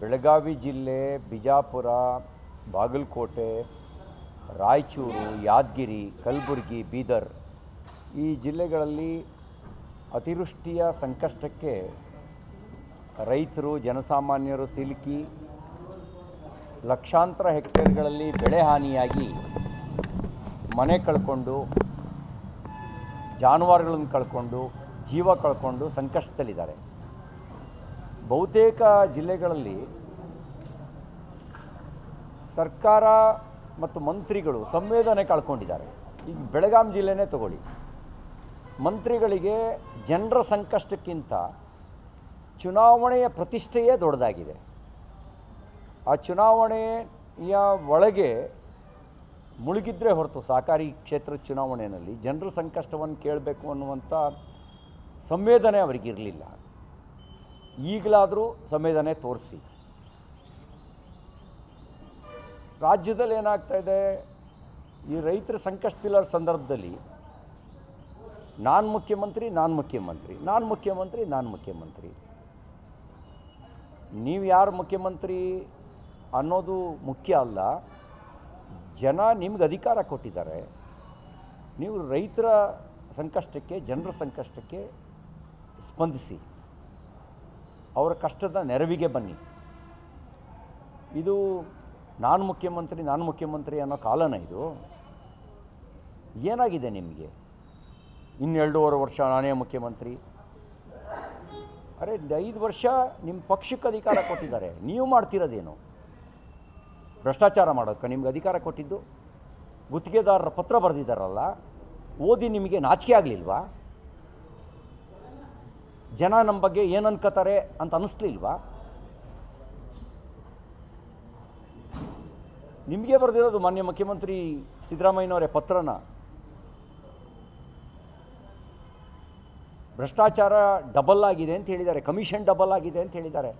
ಬೆಳಗಾವಿ ಜಿಲ್ಲೆ, ಬಿಜಾಪುರ, ಬಾಗಲಕೋಟೆ, ರಾಯಚೂರು, ಯಾದಗಿರಿ, ಕಲಬುರಗಿ, ಬೀದರ್ ಈ ಜಿಲ್ಲೆಗಳಲ್ಲಿ ಅತಿವೃಷ್ಟಿಯ ಸಂಕಷ್ಟಕ್ಕೆ ರೈತರು, ಜನಸಾಮಾನ್ಯರು ಸಿಲುಕಿ ಲಕ್ಷಾಂತರ ಹೆಕ್ಟೇರ್ಗಳಲ್ಲಿ ಬೆಳೆ ಹಾನಿಯಾಗಿ ಮನೆ ಕಳ್ಕೊಂಡು, ಜಾನುವಾರುಗಳನ್ನು ಕಳ್ಕೊಂಡು, ಜೀವ ಕಳ್ಕೊಂಡು ಸಂಕಷ್ಟದಲ್ಲಿದ್ದಾರೆ. ಬಹುತೇಕ ಜಿಲ್ಲೆಗಳಲ್ಲಿ ಸರ್ಕಾರ ಮತ್ತು ಮಂತ್ರಿಗಳು ಸಂವೇದನೆ ಕಳ್ಕೊಂಡಿದ್ದಾರೆ. ಈಗ ಬೆಳಗಾಂ ಜಿಲ್ಲೆನೇ ತಗೊಳ್ಳಿ. ಮಂತ್ರಿಗಳಿಗೆ ಜನರ ಸಂಕಷ್ಟಕ್ಕಿಂತ ಚುನಾವಣೆಯ ಪ್ರತಿಷ್ಠೆಯೇ ದೊಡ್ಡದಾಗಿದೆ. ಆ ಚುನಾವಣೆಯ ಒಳಗೆ ಮುಳುಗಿದ್ರೆ ಹೊರತು ಸಹಕಾರಿ ಕ್ಷೇತ್ರ ಚುನಾವಣೆಯಲ್ಲಿ ಜನರ ಸಂಕಷ್ಟವನ್ನು ಕೇಳಬೇಕು ಅನ್ನುವಂಥ ಸಂವೇದನೆ ಅವರಿಗಿರಲಿಲ್ಲ. ಈಗಲಾದರೂ ಸಂವೇದನೆ ತೋರಿಸಿ. ರಾಜ್ಯದಲ್ಲಿ ಏನಾಗ್ತಾ ಇದೆ? ಈ ರೈತರ ಸಂಕಷ್ಟವಿಲ್ಲ ಸಂದರ್ಭದಲ್ಲಿ ನಾನು ಮುಖ್ಯಮಂತ್ರಿ ನಾನು ಮುಖ್ಯಮಂತ್ರಿ ನಾನು ಮುಖ್ಯಮಂತ್ರಿ ನಾನು ಮುಖ್ಯಮಂತ್ರಿ. ನೀವು ಯಾರು ಮುಖ್ಯಮಂತ್ರಿ ಅನ್ನೋದು ಮುಖ್ಯ ಅಲ್ಲ. ಜನ ನಿಮ್ಗೆ ಅಧಿಕಾರ ಕೊಟ್ಟಿದ್ದಾರೆ. ನೀವು ರೈತರ ಸಂಕಷ್ಟಕ್ಕೆ, ಜನರ ಸಂಕಷ್ಟಕ್ಕೆ ಸ್ಪಂದಿಸಿ. ಅವರ ಕಷ್ಟದ ನೆರವಿಗೆ ಬನ್ನಿ. ಇದು ನಾನು ಮುಖ್ಯಮಂತ್ರಿ ನಾನು ಮುಖ್ಯಮಂತ್ರಿ ಅನ್ನೋ ಕಾಲನ ಇದು. ಏನಾಗಿದೆ ನಿಮಗೆ? ಇನ್ನೆರಡೂವರೆ ವರ್ಷ ನಾನೇ ಮುಖ್ಯಮಂತ್ರಿ. ಅರೆ, ಐದು ವರ್ಷ ನಿಮ್ಮ ಪಕ್ಷಕ್ಕೆ ಅಧಿಕಾರ ಕೊಟ್ಟಿದ್ದಾರೆ. ನೀವು ಮಾಡ್ತಿರೋದೇನು? ಭ್ರಷ್ಟಾಚಾರ ಮಾಡೋಕ್ಕೆ ನಿಮ್ಗೆ ಅಧಿಕಾರ ಕೊಟ್ಟಿದ್ದು? ಗುತ್ತಿಗೆದಾರರ ಪತ್ರ ಬರೆದಿದ್ದಾರಲ್ಲ? ಓದಿ ನಿಮಗೆ ನಾಚಿಕೆ ಆಗಲಿಲ್ವಾ? ಜನ ನಮ್ಮ ಬಗ್ಗೆ ಏನು ಅನ್ಕೋತಾರೆ ಅಂತ ಅನ್ನಿಸ್ಲಿಲ್ವಾ ನಿಮಗೆ ಬರೆದಿರೋದು ಮಾನ್ಯ ಮುಖ್ಯಮಂತ್ರಿ ಸಿದ್ದರಾಮಯ್ಯನವರೇ ಪತ್ರನ? ಭ್ರಷ್ಟಾಚಾರ ಡಬಲ್ ಆಗಿದೆ ಅಂತ ಹೇಳಿದ್ದಾರೆ, ಕಮಿಷನ್ ಡಬಲ್ ಆಗಿದೆ ಅಂತ ಹೇಳಿದ್ದಾರೆ.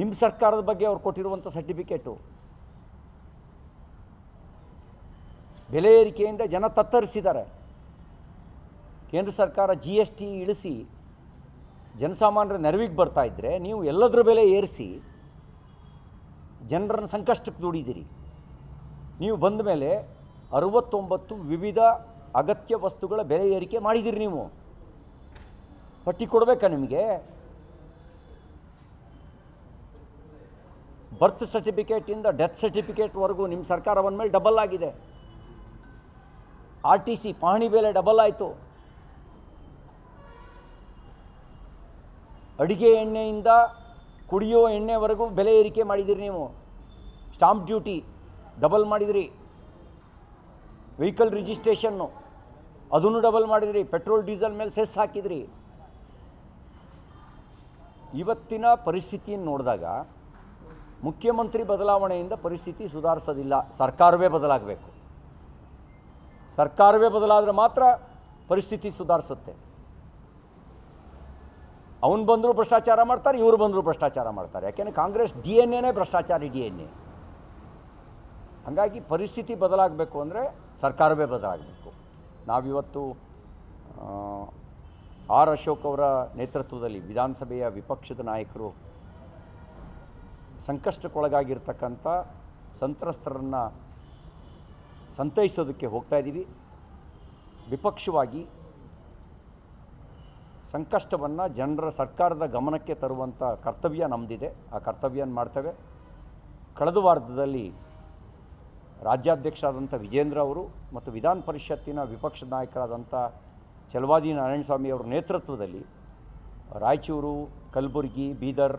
ನಿಮ್ಮ ಸರ್ಕಾರದ ಬಗ್ಗೆ ಅವ್ರು ಕೊಟ್ಟಿರುವಂಥ ಸರ್ಟಿಫಿಕೇಟು. ಬೆಲೆ ಏರಿಕೆಯಿಂದ ಜನ ತತ್ತರಿಸಿದ್ದಾರೆ. ಕೇಂದ್ರ ಸರ್ಕಾರ ಜಿ ಎಸ್ ಟಿ ಇಳಿಸಿ ಜನಸಾಮಾನ್ಯರ ನೆರವಿಗೆ ಬರ್ತಾ ಇದ್ದರೆ ನೀವು ಎಲ್ಲದರ ಬೆಲೆ ಏರಿಸಿ ಜನರನ್ನು ಸಂಕಷ್ಟಕ್ಕೆ ದುಡಿದಿರಿ ನೀವು ಬಂದ ಮೇಲೆ ಅರವತ್ತೊಂಬತ್ತು ವಿವಿಧ ಅಗತ್ಯ ವಸ್ತುಗಳ ಬೆಲೆ ಏರಿಕೆ ಮಾಡಿದಿರಿ ನೀವು. ಪಟ್ಟಿ ಕೊಡಬೇಕಾ ನಿಮಗೆ? ಬರ್ತ್ ಸರ್ಟಿಫಿಕೇಟಿಂದ ಡೆತ್ ಸರ್ಟಿಫಿಕೇಟ್ವರೆಗೂ ನಿಮ್ಮ ಸರ್ಕಾರ ಬಂದಮೇಲೆ ಡಬಲ್ ಆಗಿದೆ. ಆರ್ ಟಿ ಸಿ ಪಹಣಿ ಬೆಲೆ ಡಬಲ್ ಆಯಿತು. ಅಡಿಗೆ ಎಣ್ಣೆಯಿಂದ ಕುಡಿಯೋ ಎಣ್ಣೆವರೆಗೂ ಬೆಲೆ ಏರಿಕೆ ಮಾಡಿದಿರಿ ನೀವು. ಸ್ಟಾಂಪ್ ಡ್ಯೂಟಿ, ಡಬಲ್ ಮಾಡಿದಿರಿ. ವೆಹಿಕಲ್ ರಿಜಿಸ್ಟ್ರೇಷನ್ನು ಅದನ್ನು ಡಬಲ್ ಮಾಡಿದಿರಿ. ಪೆಟ್ರೋಲ್, ಡೀಸೆಲ್ ಮೇಲೆ ಸೆಸ್ ಹಾಕಿದ್ರಿ. ಇವತ್ತಿನ ಪರಿಸ್ಥಿತಿಯನ್ನು ನೋಡಿದಾಗ ಮುಖ್ಯಮಂತ್ರಿ ಬದಲಾವಣೆಯಿಂದ ಪರಿಸ್ಥಿತಿ ಸುಧಾರಿಸೋದಿಲ್ಲ. ಸರ್ಕಾರವೇ ಬದಲಾಗಬೇಕು. ಸರ್ಕಾರವೇ ಬದಲಾದರೆ ಮಾತ್ರ ಪರಿಸ್ಥಿತಿ ಸುಧಾರಿಸುತ್ತೆ. ಅವನು ಬಂದರೂ ಭ್ರಷ್ಟಾಚಾರ ಮಾಡ್ತಾರೆ, ಇವರು ಬಂದರೂ ಭ್ರಷ್ಟಾಚಾರ ಮಾಡ್ತಾರೆ. ಯಾಕೆಂದರೆ ಕಾಂಗ್ರೆಸ್ ಡಿ ಎನ್ ಎನೇ ಭ್ರಷ್ಟಾಚಾರಿ ಡಿ ಎನ್ ಎ. ಹಾಗಾಗಿ ಪರಿಸ್ಥಿತಿ ಬದಲಾಗಬೇಕು ಅಂದರೆ ಸರ್ಕಾರವೇ ಬದಲಾಗಬೇಕು. ನಾವಿವತ್ತು ಆರ್ ಅಶೋಕ್ ಅವರ ನೇತೃತ್ವದಲ್ಲಿ ವಿಧಾನಸಭೆಯ ವಿಪಕ್ಷದ ನಾಯಕರು ಸಂಕಷ್ಟಕ್ಕೊಳಗಾಗಿರ್ತಕ್ಕಂಥ ಸಂತ್ರಸ್ತರನ್ನು ಸಂತೈಸೋದಕ್ಕೆ ಹೋಗ್ತಾ ಇದ್ದೀವಿ ವಿಪಕ್ಷವಾಗಿ ಸಂಕಷ್ಟವನ್ನು ಜನರ ಸರ್ಕಾರದ ಗಮನಕ್ಕೆ ತರುವಂಥ ಕರ್ತವ್ಯ ನಮ್ಮದಿದೆ ಆ ಕರ್ತವ್ಯನ ಮಾಡ್ತೇವೆ? ಕಳೆದ ವಾರದಲ್ಲಿ ರಾಜ್ಯಾಧ್ಯಕ್ಷರಾದಂಥ ವಿಜೇಂದ್ರ ಅವರು ಮತ್ತು ವಿಧಾನ ಪರಿಷತ್ತಿನ ವಿಪಕ್ಷ ನಾಯಕರಾದಂಥ ಚಲವಾದಿ ನಾರಾಯಣಸ್ವಾಮಿ ಅವರ ನೇತೃತ್ವದಲ್ಲಿ ರಾಯಚೂರು, ಕಲಬುರಗಿ, ಬೀದರ್,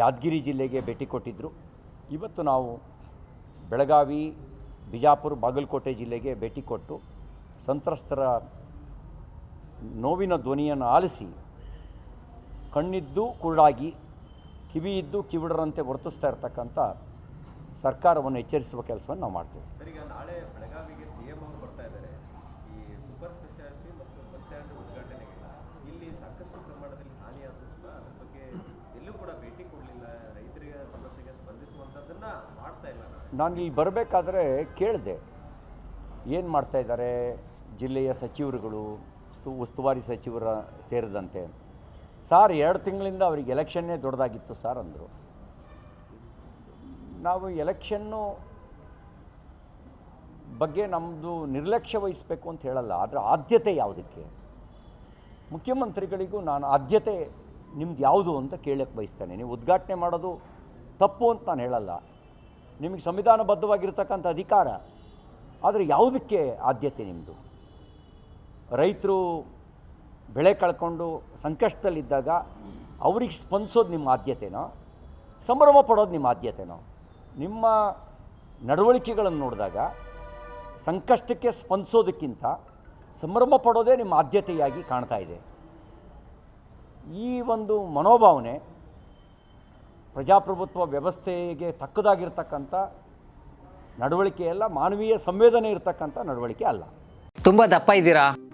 ಯಾದಗಿರಿ ಜಿಲ್ಲೆಗೆ ಭೇಟಿ ಕೊಟ್ಟಿದ್ದರು ಇವತ್ತು ನಾವು ಬೆಳಗಾವಿ, ಬಿಜಾಪುರ, ಬಾಗಲಕೋಟೆ ಜಿಲ್ಲೆಗೆ ಭೇಟಿ ಕೊಟ್ಟು ಸಂತ್ರಸ್ತರ ನೋವಿನ ಧ್ವನಿಯನ್ನು ಆಲಿಸಿ ಕಣ್ಣಿದ್ದು ಕುರುಡಾಗಿ ಕಿವಿ ಇದ್ದು ಕಿವಿಡರಂತೆ ವರ್ತಿಸ್ತಾ ಇರತಕ್ಕಂಥ ಸರ್ಕಾರವನ್ನು ಎಚ್ಚರಿಸುವ ಕೆಲಸವನ್ನು ನಾವು ಮಾಡ್ತೇವೆ. ನಾನು. ಇಲ್ಲಿ ಬರಬೇಕಾದ್ರೆ ಕೇಳಿದೆ. ಏನು ಮಾಡ್ತಾಯಿದ್ದಾರೆ ಜಿಲ್ಲೆಯ ಸಚಿವರುಗಳು, ಉಸ್ತು, ಉಸ್ತುವಾರಿ ಸಚಿವರ ಸೇರಿದಂತೆ. ಸಾರ್ ಎರಡು ತಿಂಗಳಿಂದ ಅವರಿಗೆ ಎಲೆಕ್ಷನ್ನೇ ದೊಡ್ಡದಾಗಿತ್ತು ಸರ್ ಅಂದರು. ನಾವು ಎಲೆಕ್ಷನ್ನು ಬಗ್ಗೆ ನಮ್ಮದು ನಿರ್ಲಕ್ಷ್ಯ ವಹಿಸಬೇಕು ಅಂತ ಹೇಳಲ್ಲ, ಆದರೆ ಆದ್ಯತೆ ಯಾವುದಕ್ಕೆ? ಮುಖ್ಯಮಂತ್ರಿಗಳಿಗೂ ನಾನು ಆದ್ಯತೆ ನಿಮ್ಗೆ ಯಾವುದು ಅಂತ ಕೇಳಕ್ಕೆ ಬಯಸ್ತೇನೆ. ನೀವು ಉದ್ಘಾಟನೆ ಮಾಡೋದು ತಪ್ಪು ಅಂತ ನಾನು ಹೇಳಲ್ಲ. ನಿಮಗೆ ಸಂವಿಧಾನಬದ್ಧವಾಗಿರ್ತಕ್ಕಂಥ ಅಧಿಕಾರ, ಆದರೆ ಯಾವುದಕ್ಕೆ ಆದ್ಯತೆ ನಿಮ್ಮದು ರೈತರು ಬೆಳೆ ಕಳ್ಕೊಂಡು ಸಂಕಷ್ಟದಲ್ಲಿದ್ದಾಗ ಅವ್ರಿಗೆ ಸ್ಪಂದಿಸೋದು ನಿಮ್ಮ ಆದ್ಯತೆನೋ, ಸಂಭ್ರಮ ಪಡೋದು ನಿಮ್ಮ ಆದ್ಯತೆನೋ, ನಿಮ್ಮ ನಡವಳಿಕೆಗಳನ್ನು ನೋಡಿದಾಗ ಸಂಕಷ್ಟಕ್ಕೆ ಸ್ಪಂದಿಸೋದಕ್ಕಿಂತ ಸಂಭ್ರಮ ಪಡೋದೇ ನಿಮ್ಮ ಆದ್ಯತೆಯಾಗಿ ಕಾಣ್ತಾ ಇದೆ. ಈ ಒಂದು ಮನೋಭಾವನೆ ಪ್ರಜಾಪ್ರಭುತ್ವ ವ್ಯವಸ್ಥೆಗೆ ತಕ್ಕದಾಗಿರ್ತಕ್ಕಂಥ ನಡವಳಿಕೆಯಲ್ಲ ಮಾನವೀಯ ಸಂವೇದನೆ ಇರತಕ್ಕಂಥ ನಡವಳಿಕೆ ಅಲ್ಲ. ತುಂಬ ದಪ್ಪ ಇದ್ದೀರಾ?